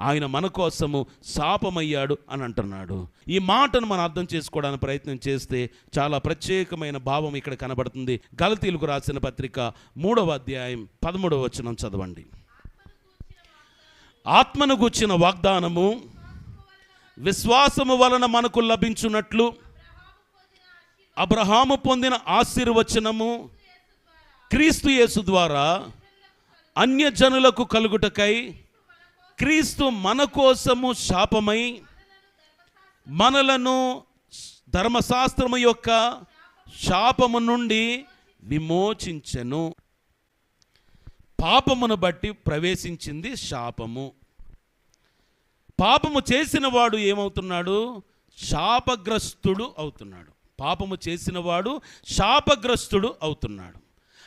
ఆయన మన కోసము శాపమయ్యాడు అని అంటున్నాడు. ఈ మాటను మనం అర్థం చేసుకోవడానికి ప్రయత్నం చేస్తే చాలా ప్రత్యేకమైన భావం ఇక్కడ కనబడుతుంది. గలతీలకు రాసిన పత్రిక మూడవ అధ్యాయం పదమూడవ వచనం చదవండి. ఆత్మను గుచ్చిన వాగ్దానము విశ్వాసము వలన మనకు లభించున్నట్లు అబ్రహాము పొందిన ఆశీర్వచనము క్రీస్తు యేసు ద్వారా అన్యజనులకు కలుగుటకై క్రీస్తు మన కోసము శాపమై మనలను ధర్మశాస్త్రము యొక్క శాపము నుండి విమోచించెను. పాపమును బట్టి ప్రవేశించింది శాపము. పాపము చేసిన వాడు ఏమవుతున్నాడు? శాపగ్రస్తుడు అవుతున్నాడు. పాపము చేసినవాడు శాపగ్రస్తుడు అవుతున్నాడు.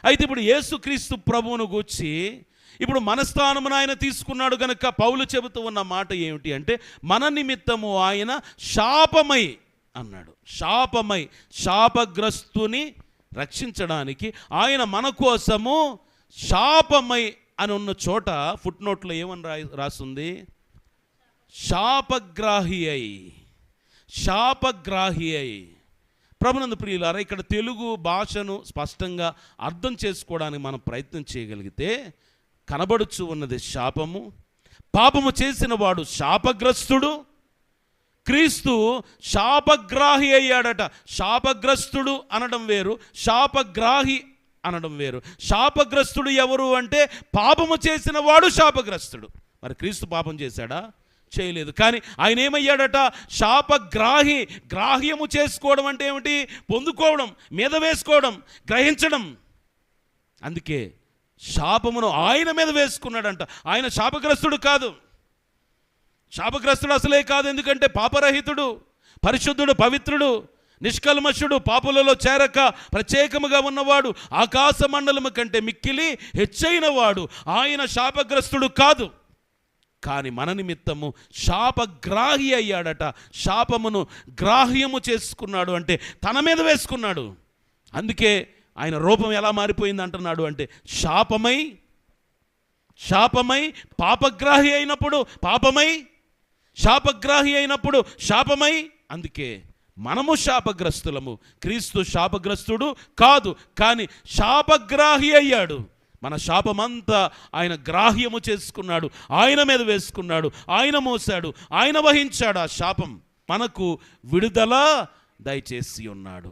అయితే ఇప్పుడు యేసుక్రీస్తు ప్రభువును గూర్చి ఇప్పుడు మనస్థానమును ఆయన తీసుకున్నాడు కనుక పౌలు చెబుతూ ఉన్న మాట ఏమిటి అంటే మన నిమిత్తము ఆయన శాపమై అన్నాడు. శాపమై శాపగ్రస్తుని రక్షించడానికి ఆయన మన కోసము శాపమై అని ఉన్న చోట ఫుట్ నోట్లో ఏమని రా రాస్తుంది? శాపగ్రాహి అయి శాపగ్రాహి అయి. ప్రభునందు ప్రియులారా ఇక్కడ తెలుగు భాషను స్పష్టంగా అర్థం చేసుకోవడానికి మనం ప్రయత్నం చేయగలిగితే కనబడుచు ఉన్నది శాపము. పాపము చేసిన వాడు శాపగ్రస్తుడు. క్రీస్తు శాపగ్రాహి అయ్యాడట. శాపగ్రస్తుడు అనడం వేరు శాపగ్రాహి అనడం వేరు. శాపగ్రస్తుడు ఎవరు అంటే పాపము చేసిన వాడు శాపగ్రస్తుడు. మరి క్రీస్తు పాపం చేశాడా? చేయలేదు. కానీ ఆయన ఏమయ్యాడట? శాపగ్రాహి గ్రాహ్యము చేసుకోవడం అంటే ఏమిటి? పొందుకోవడం మీద వేసుకోవడం గ్రహించడం. అందుకే శాపమును ఆయన మీద వేసుకున్నాడంట. ఆయన శాపగ్రస్తుడు కాదు. శాపగ్రస్తుడు అసలే కాదు. ఎందుకంటే పాపరహితుడు పరిశుద్ధుడు పవిత్రుడు నిష్కల్మషుడు పాపులలో చేరక ప్రత్యేకముగా ఉన్నవాడు ఆకాశ మండలము కంటే మిక్కిలి హెచ్చైన వాడు ఆయన శాపగ్రస్తుడు కాదు. కానీ మన నిమిత్తము శాపగ్రాహి అయ్యాడట. శాపమును గ్రాహ్యము చేసుకున్నాడు అంటే తన మీద వేసుకున్నాడు. అందుకే ఆయన రూపం ఎలా మారిపోయింది అంటున్నాడు అంటే శాపమై శాపమై పాపగ్రాహి అయినప్పుడు పాపమై శాపగ్రాహి అయినప్పుడు శాపమై అందుకే మనము శాపగ్రస్తులము. క్రీస్తు శాపగ్రస్తుడు కాదు కానీ శాపగ్రాహి అయ్యాడు. మన శాపమంతా ఆయన గ్రాహ్యము చేసుకున్నాడు ఆయన మీద వేసుకున్నాడు ఆయన మోసాడు ఆయన వహించాడు ఆ శాపం. మనకు విడుదల దయచేసి ఉన్నాడు.